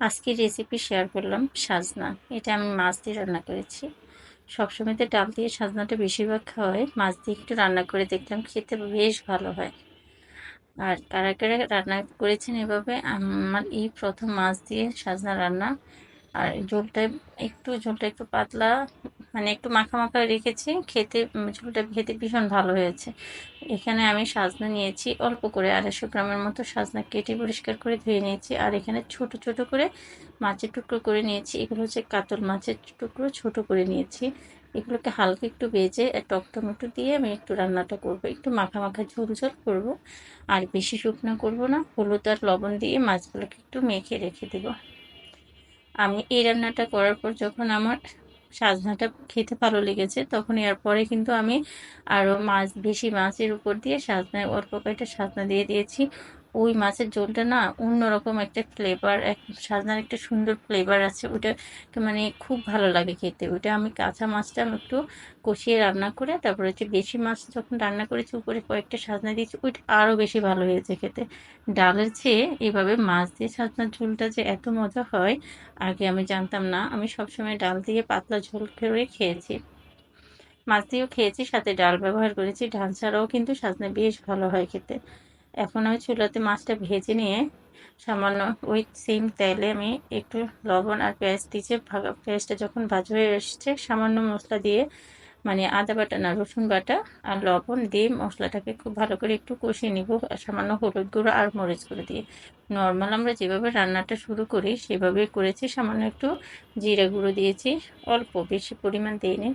আজকের recipe share করলাম সাজনা। এটা আমি মাছ দিয়ে রান্না করেছি। সবসময় তো ডাল দিয়ে সাজনাটা বেশিরভাগ খাওয়া হয় মাছ দিয়ে একটু রান্না করে দেখলাম, খেতে বেশ ভালো হয়। আর কারা কারা রান্না করেছেন এভাবে? আমার এই প্রথম মাছ দিয়ে সাজনা রান্না। আর ঝোলটা একটু ঝোলটা একটু পাতলা মানে একটু মাখা মাখা রেখেছি, খেতে ঝোলটা খেতে ভীষণ ভালো হয়েছে। এখানে আমি সাজনা নিয়েছি, অল্প করে আড়াইশো গ্রামের মতো সাজনা কেটে পরিষ্কার করে ধুয়ে নিয়েছি আর এখানে ছোট ছোট করে মাছের টুকরো করে নিয়েছি। এগুলো হচ্ছে কাতল মাছের টুকরো, ছোট করে নিয়েছি। এগুলোকে হালকা একটু বেজে টক টমেটো দিয়ে আমি একটু রান্নাটা করব। একটু মাখা মাখা ঝোল ঝোল করব, আর বেশি শুকনো করব না। হলুদ আর লবণ দিয়ে মাছগুলোকে একটু মেখে রেখে দেবো। আমি এই রান্নাটা করার পর যখন আমার সাজনাটা খেতে ভালো লেগেছে। তখন এর পরে কিন্তু আমি আরও মাছ, বেশি মাছের উপর দিয়ে সাজনা অল্প কয়েকটা সাজনা দিয়ে দিয়েছি। ওই মাছের ঝোলটা না অন্যরকম একটা ফ্লেভার এক সাজনার একটা সুন্দর ফ্লেভার আছে। ওটা মানে খুব ভালো লাগে খেতে। ওইটা আমি কাঁচা মাছটা আমি একটু কষিয়ে রান্না করে, তারপরে হচ্ছে বেশি মাছ যখন রান্না করেছি, উপরে কয়েকটা সাজনা দিয়েছি, ওইটা আরও বেশি ভালো হয়েছে খেতে। ডালের চেয়ে এভাবে মাছ দিয়ে সাজনার ঝোলটা যে এত মজা হয়, আগে আমি জানতাম না। আমি সবসময় ডাল দিয়ে পাতলা ঝোল করে খেয়েছি। মাছ দিয়েও খেয়েছি, সাথে ডাল ব্যবহার করেছি। ডাল ছাড়াও কিন্তু সাজনা বেশ ভালো হয় খেতে। এখন আমি চুলাতে মাছটা ভেজে নিয়ে সামান্য ওই সেম, তেলে আমি একটু লবণ আর পেঁয়াজ দিয়েছি। পেঁয়াজটা যখন ভাজা হয়ে এসছে, সামান্য মশলা দিয়ে মানে আদা বাটা না, রসুন বাটা আর লবণ দিয়ে মশলাটাকে খুব ভালো করে একটু কষিয়ে নিব। সামান্য হলুদ গুঁড়ো আর মরিচ গুঁড়ো দিয়ে। নর্মাল আমরা যেভাবে রান্নাটা শুরু করি সেভাবে করেছি। সামান্য একটু জিরা গুঁড়ো দিয়েছি। অল্প, বেশি পরিমাণ দিয়ে দিইনি।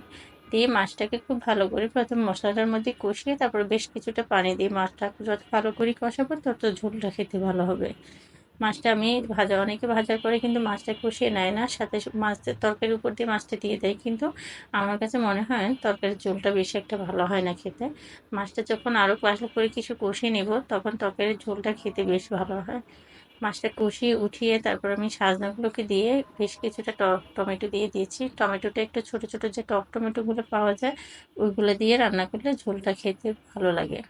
দিয়ে মাছটাকে খুব ভালো করে প্রথম মশলাটার মধ্যে কষিয়ে তারপর বেশ কিছুটা পানি দিয়ে মাছটা যত ভালো করে কষাবো, তত ঝোলটা খেতে ভালো হবে। মাছটা আমি ভাজা, অনেকে ভাজার পরে কিন্তু মাছটা কষিয়ে নেয় না, সাথে মাছের তরকারির উপর দিয়ে মাছটা দিয়ে দেয়। কিন্তু আমার কাছে মনে হয় তরকারির ঝোলটা বেশি একটা ভালো হয় না খেতে। মাছটা যখন আরও ভালো করে কিছু কষিয়ে নেব, তখন তরকারির ঝোলটা খেতে বেশ ভালো হয়। মাছটা কষিয়ে উঠিয়ে তারপর আমি সাজনাগুলোকে দিয়ে বেশ কিছুটা টমেটো দিয়ে দিয়েছি। টমেটোটা একটু ছোট ছোট যে টক টমেটোগুলো পাওয়া যায়, ওইগুলো দিয়ে রান্না করলে ঝোলটা খেতে ভালো লাগে।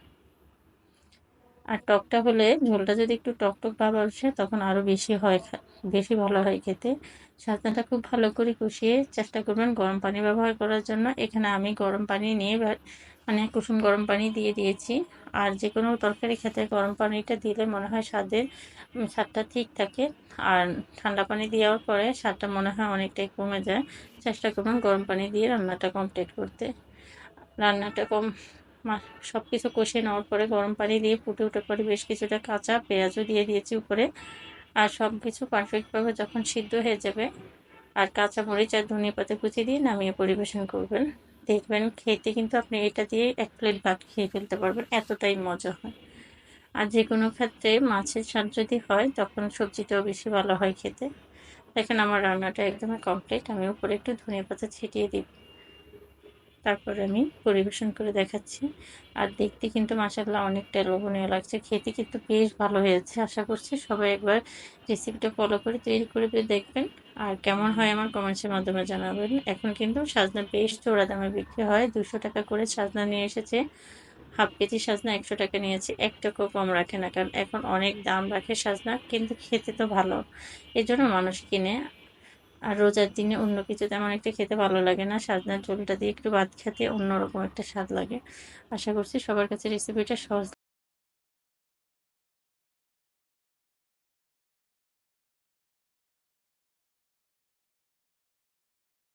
আর টকটা হলে ঝোলটা যদি একটু টক টক ভাব আসে, তখন আরও বেশি হয় বেশি ভালো হয় খেতে। সাজনাটা খুব ভালো করে কষিয়ে চেষ্টা করবেন গরম পানি ব্যবহার করার জন্য। এখানে আমি গরম পানি নিয়ে মানে কুসুম গরম পানি দিয়ে দিয়েছি। আর যে কোনো তরকারি খেতে গরম পানিটা দিলে মনে হয় স্বাদের স্বাদটা ঠিক থাকে। আর ঠান্ডা পানি দেওয়ার পরে স্বাদটা মনে হয় অনেকটাই কমে যায়। চেষ্টা করবেন গরম পানি দিয়ে রান্নাটা কমপ্লিট করতে। রান্নাটা কম সব কিছু কষিয়ে নেওয়ার পরে গরম পানি দিয়ে ফুটে উঠে পরে বেশ কিছুটা কাঁচা পেঁয়াজও দিয়ে দিয়েছি উপরে। আর সব কিছু পারফেক্টভাবে যখন সিদ্ধ হয়ে যাবে, আর কাঁচা মরিচ আর ধনিয়া পাতা কুচি দিয়ে নামিয়ে পরিবেশন করবেন। দেখবেন খেতে কিন্তু আপনি এটা দিয়ে এক প্লেট ভাত খেয়ে ফেলতে পারবেন, এতটাই মজা হয়। আর যে কোনো ক্ষেত্রে মাছের স্বাদ যদি হয়, তখন সবজিটাও বেশি ভালো হয় খেতে। দেখেন আমার রান্নাটা একদমই কমপ্লিট আমি উপরে একটু ধনিয়া পাতা ছিটিয়ে দিই। তারপরে আমি পরিবেশন করে দেখাচ্ছি। আর দেখতে কিন্তু মাসাল্লাহ অনেকটা লোভনীয় লাগছে। খেতে কিন্তু বেশ ভালো হয়েছে, আশা করছি সবাই একবার রেসিপিটা ফলো করে তৈরি করে দেখবেন। আর কেমন হয় আমার কমেন্টসের মাধ্যমে জানাবেন। এখন কিন্তু সাজনা বেশ চোরা দামে বিক্রি হয়। দুশো টাকা করে সাজনা নিয়ে এসেছে। হাফ কেজি সাজনা একশো টাকা নিয়েছে। এক টাকাও কম রাখে না, কারণ এখন অনেক দাম রাখে সাজনা, কিন্তু খেতে তো ভালো। এজন্য মানুষ কিনে। আর রোজার দিনে অন্য কিছু তেমন একটা খেতে ভালো লাগে না। সাজনার ঝোলটা দিয়ে একটু ভাত খেতে অন্যরকম একটা স্বাদ লাগে। আশা করছি সবার কাছে রেসিপিটা সহজ